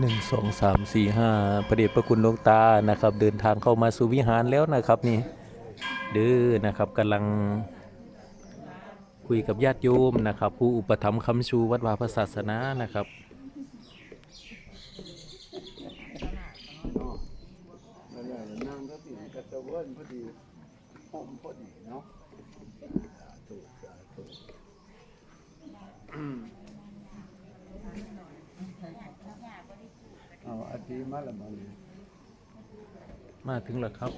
หนึ่งสองสามสี่ห้าประเดชพระคุณหลวงตานะครับ เดินทางเข้ามาสู่วิหารแล้วนะครับนี่เด้อนะครับกำลังคุยกับญาติโยมนะครับ ผู้อุปถัมภ์คำชูวัดวาพระศาสนานะครับนั่งก็ติดกระเวนพอดีหอมพอดีเนาะสาธุสาธุ เอาอาทิมาละมันมาถึงแล้วครับ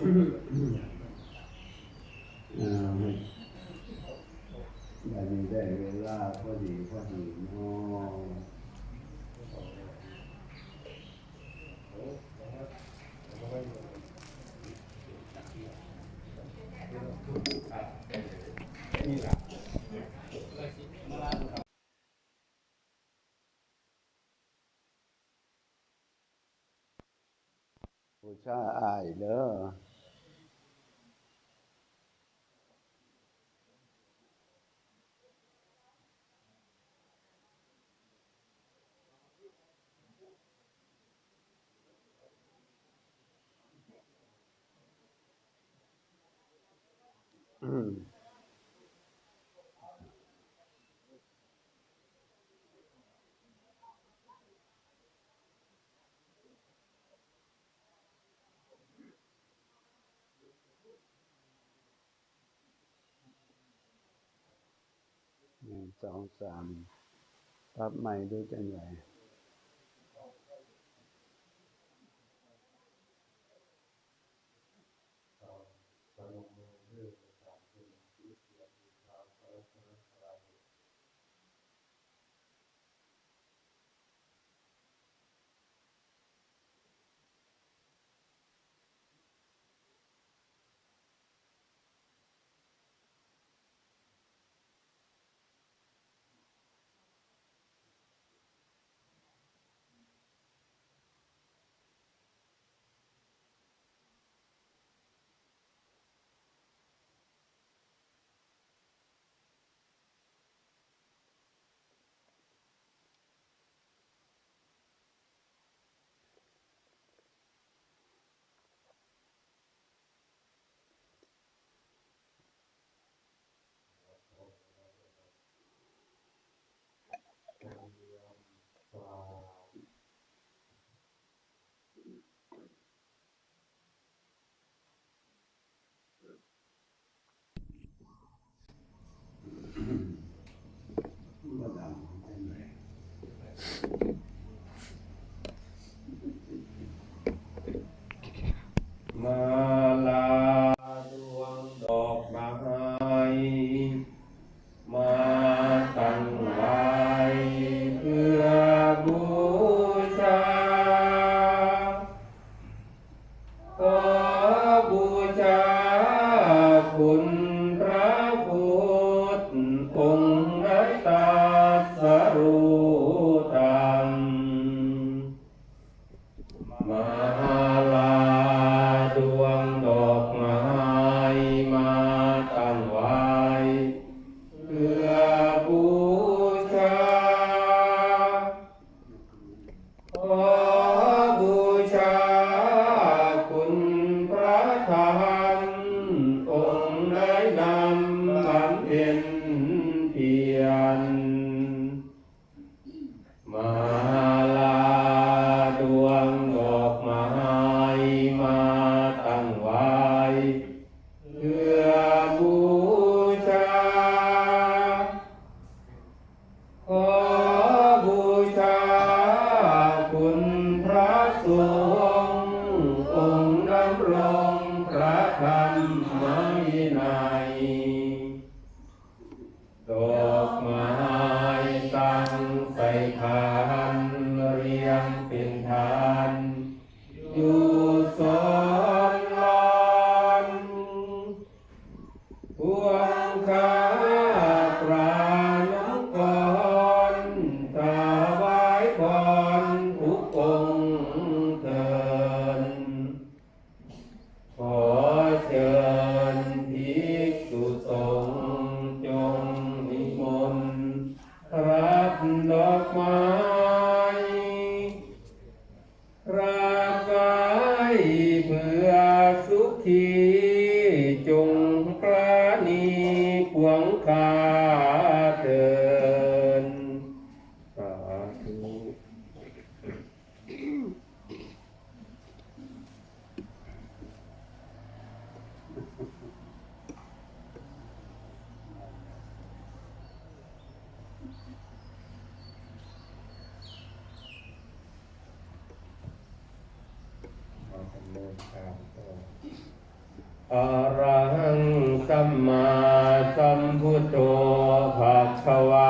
อ่าไม่แบบนี้ได้เวลาพอดีพอดีเนาะผู้ชาอายเด้อ สองสามรับใหม่ด้วยกันใหญ่ อรหังสัมมาสัมพุทโธภะคะวา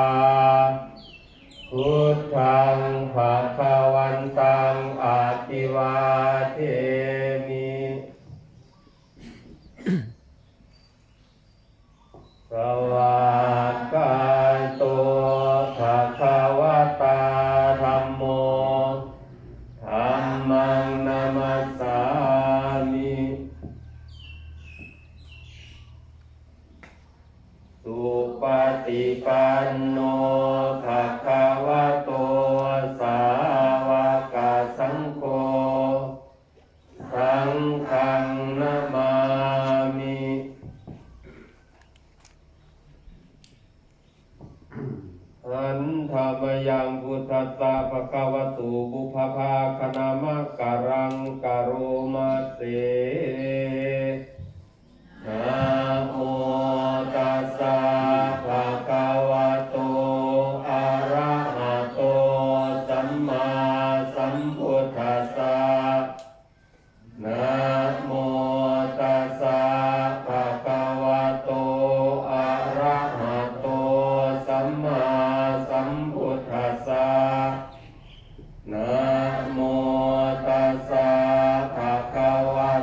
ปันโนภะคะ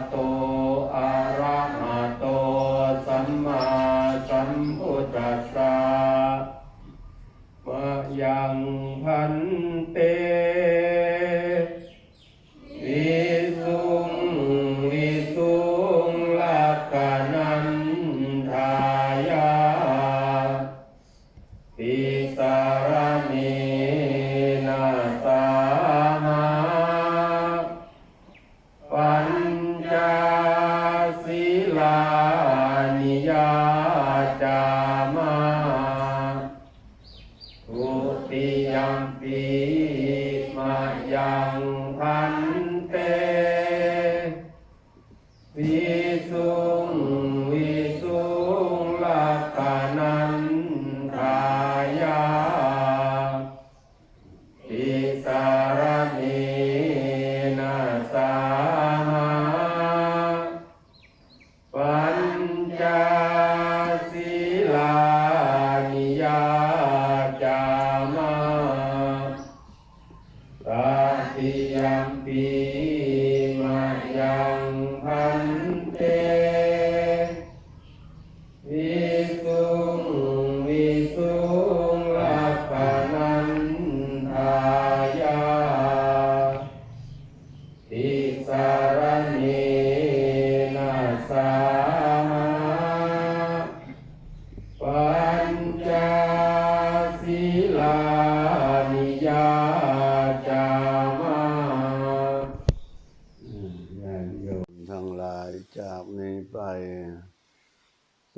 と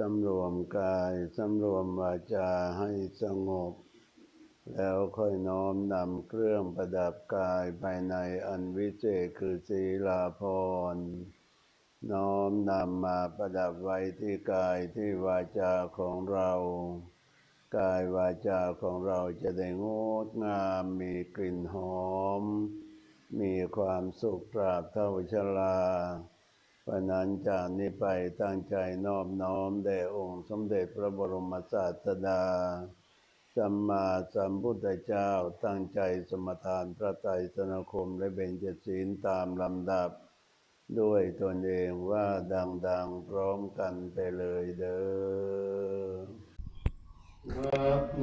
สำรวมกายสำรวมวาจาให้สงบ แล้วค่อยน้อมนำเครื่องประดับกายภายในอันวิเศษคือศีลาภรน้อมนำมาประดับไว้ที่กายที่วาจาของเรา กายวาจาของเราจะได้งดงามมีกลิ่นหอม มีความสุขตราบเท่าชลา ราะนั้นจากนี้ไปตั้งใจนอบน้อมแด่องค์สมเด็จพระบรมศาสดา สัมมาสัมพุทธเจ้าตั้งใจสมทานพระไตรสนคมและเบญจศีลตามลำดับ ด้วยตนเองว่าดังๆพร้อมกันไปเลยเด้อนะโม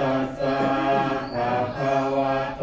ตัสสะภะคะวะโต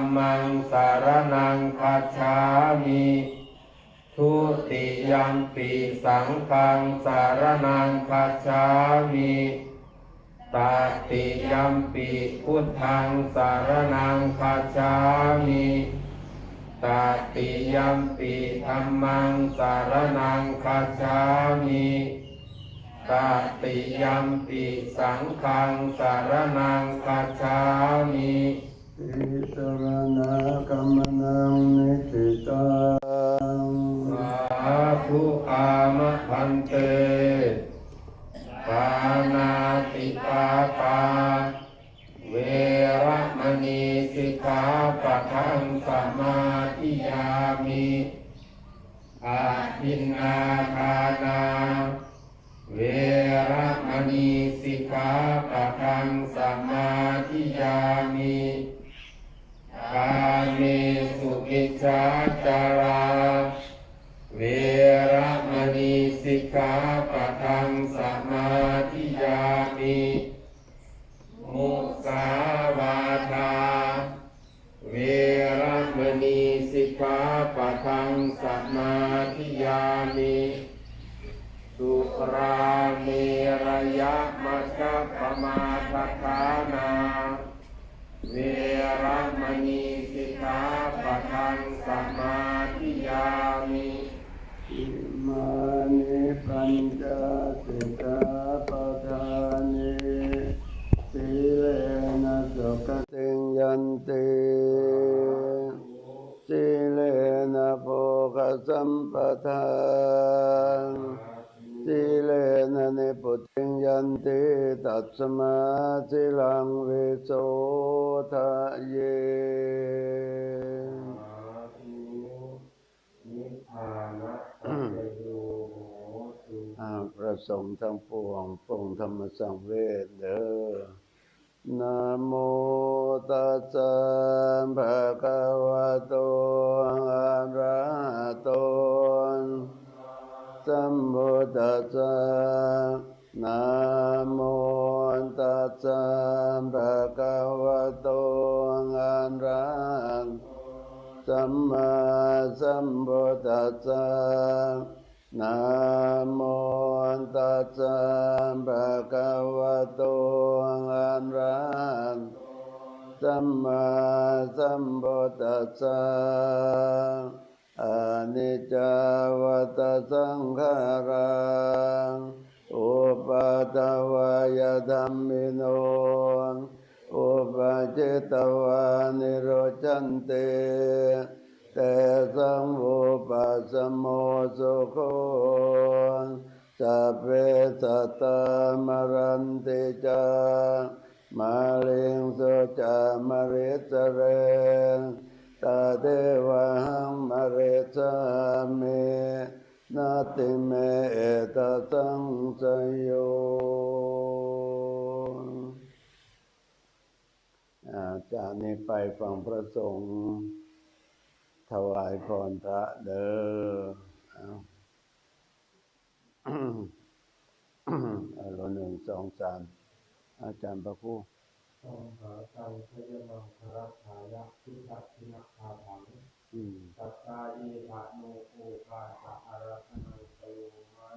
มมังสารนังคัจฉามิทุติยัมปิสังฆังสารนังคัจฉามิตาติยัมปิพุทธังสารนังคัจฉามิตาติยัมปิธัมมังสารนังคัจฉามิตาติยัมปิสังฆังสารนังคัจฉามิ อิสรณะกัมมนังนิสิตังสาธุอามะพันเตปานาติปาตาเวระมณีสิกขาปะทังสมาธิยามิอาทินนาทานาเวระมณีสิกขาปะทังสมาธิยามิาเมสุมิจฉาจาราเวระมณีสิกขาปะทังสมาธิยามิมุสาวาทา เวระมณีสิกขาปะทังสมาธิยามิสุราเมรยะมัจจปมาทฐานา เวรมณีสิกขาปะทังสมาธิยามิอิมานิปัญจสิกขาปทานิสีเลนะสุขติงยันติสีเลนะโภคสัมปทาน สีเลนะนิพุติงยันติตัสมาสิลังเวโสทะเยอพระสงฆ์ทั้งปวงปรงธรรมสังเวชเด้อนโมตัสสะภะคะวะโตอะระหะโต สัมพุทธัสสะนะโมตัสสะภะคะวะโตอะระหะสัมมาสัมพุทธัสสะนะโมตัสสะภะคะวะโตอะระหะสัมมาสัมพุทธัสสะ อานิจจาวัตสังขารังอุปาทวายธัมมิโนอุปาจิตวานิโรจันเตแต่สังโฆปัสโมสุโคสัพเพสัตตามรันติจามาเลงสุจามริสเรง มะเรจามินาติเมเอตสังสยโยอาจากนี้ไปฟังพระสงฆ์ถวายพรพระเด้ออาเอาละหนึ่งสองสามอาจารย์พระครู องค์พระตังพยมังครัตถายะพุทธชินะคาถังอืมสัตตาเยภะโนโอกาสะอารัตนังสโยมะ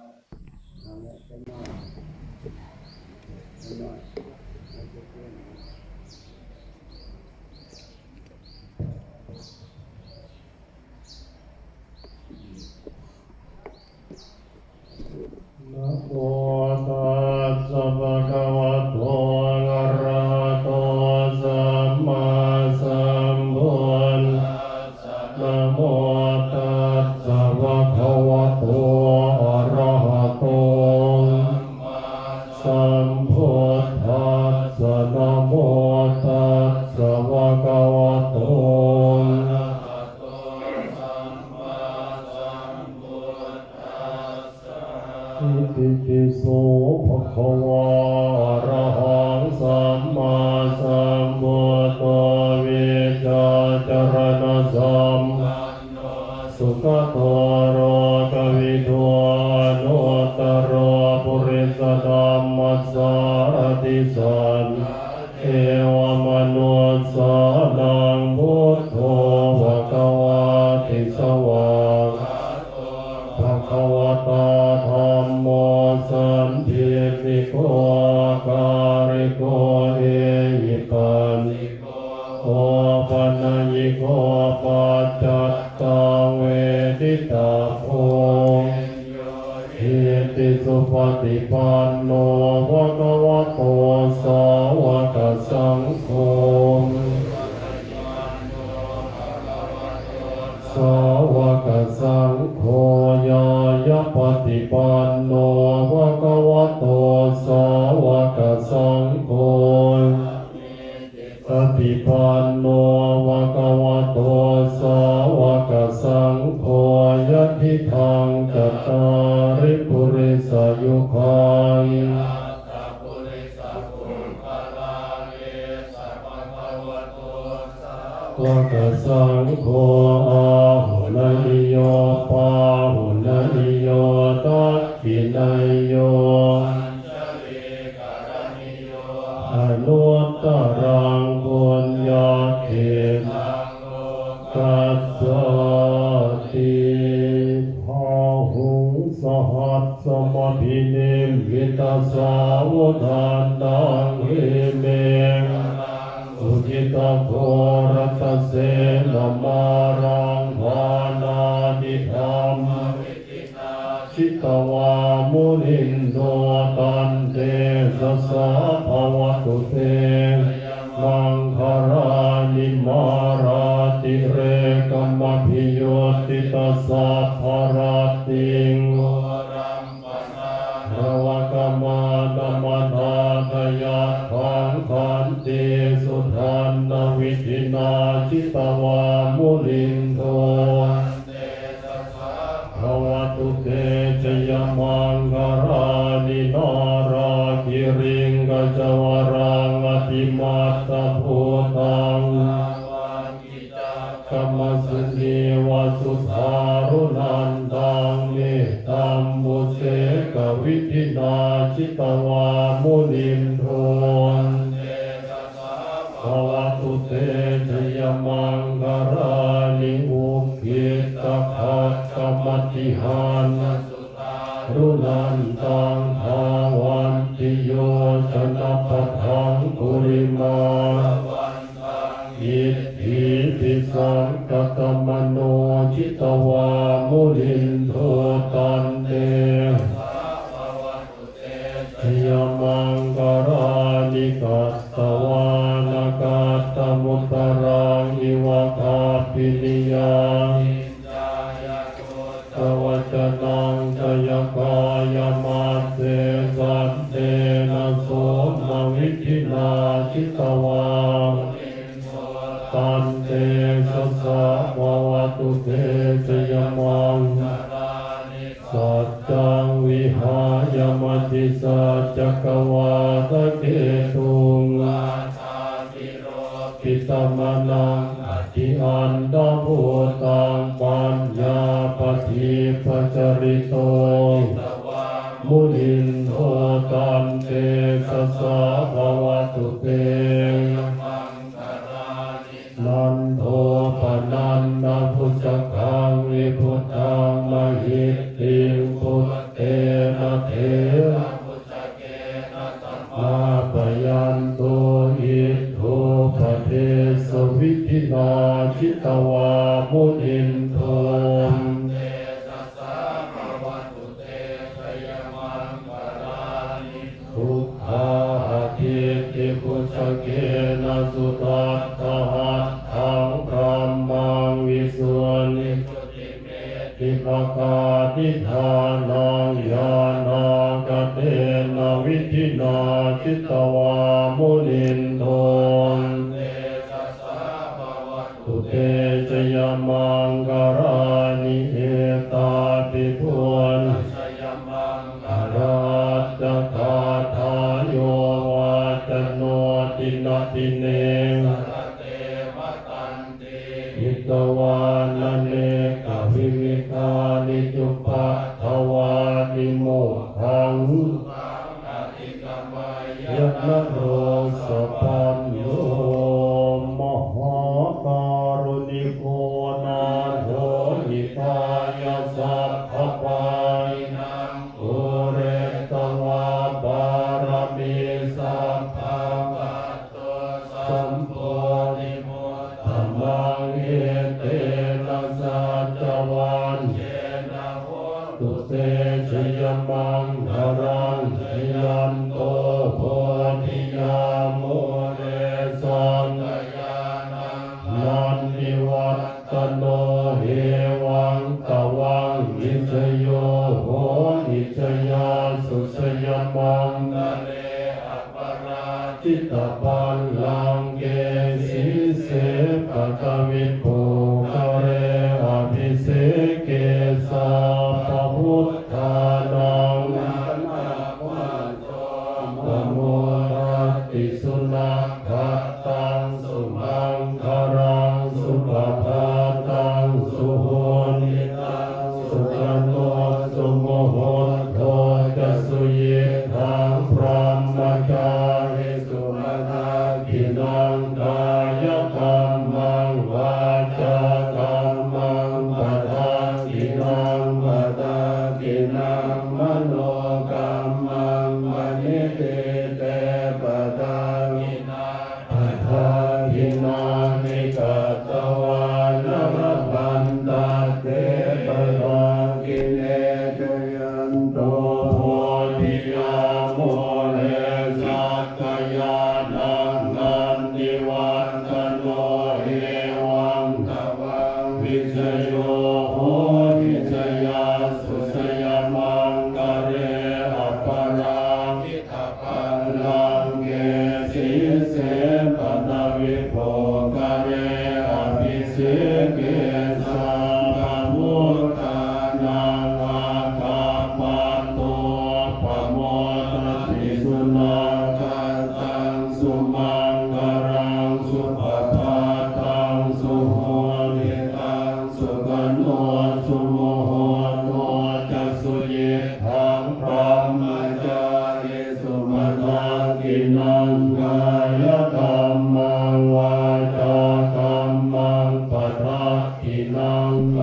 เอาละไปหน่อยไปหน่อยเอาไปเพื่อน ปฏิปันโนภะคะวะโตสาวกสังโฆสาวกสังโฆยายะปฏิปันโนภะคะวะโตสาวกสังโฆปฏิปันโน โฆอาหุนนิโยปาหุนนิโยตักขินายโยอนุตตรังบุญญาเขตัสสติพาหุงสหัสสมพิเนมวิตาสาวุทา จวรังอติมาตตภูตังกรรมสุนีวาสุธารุนันตังเนตัมมุเสกวิธินาจิตวามุนิมโทนภวตุเตชยมังคารานิอุคิตขัดกรรมติหานรุนันตัง ตวัจนังจยกายมาเสันเตนะโสนวิทินาชิตวาตันเตสะวะวะตุเตสยมังสัจจัวิหายมติสัจจกวินาทิตวามุนิน न भो I mean.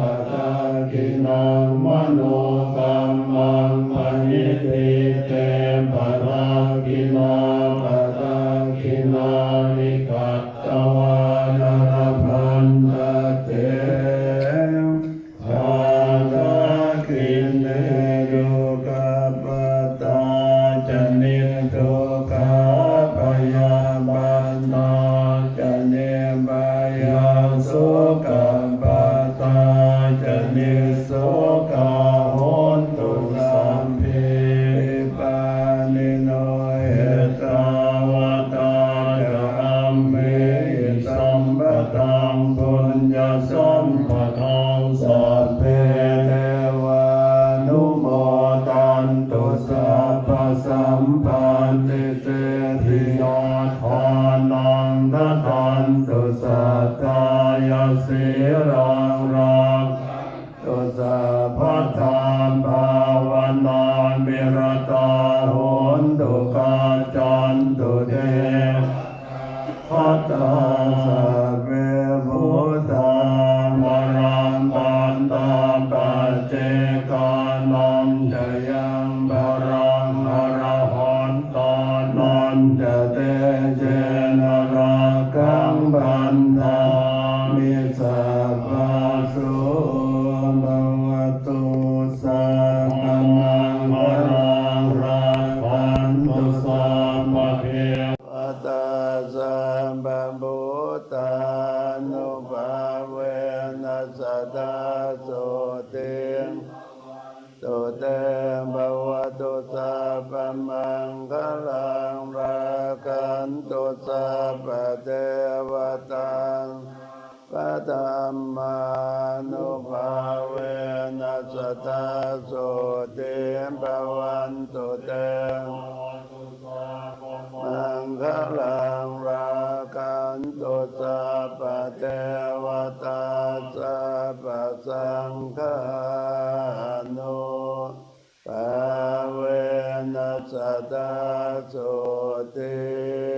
Father. ทานตุสัตายเสระ เตภวตุสัพพมังคลังราคันตุสัพพะเทวตังปะธัมมานุภาเวนัสตาโสติภวันตุเตมังคลังรากันตุสัพพะเทวตาสัพพะสังฆา สสะตาโสติ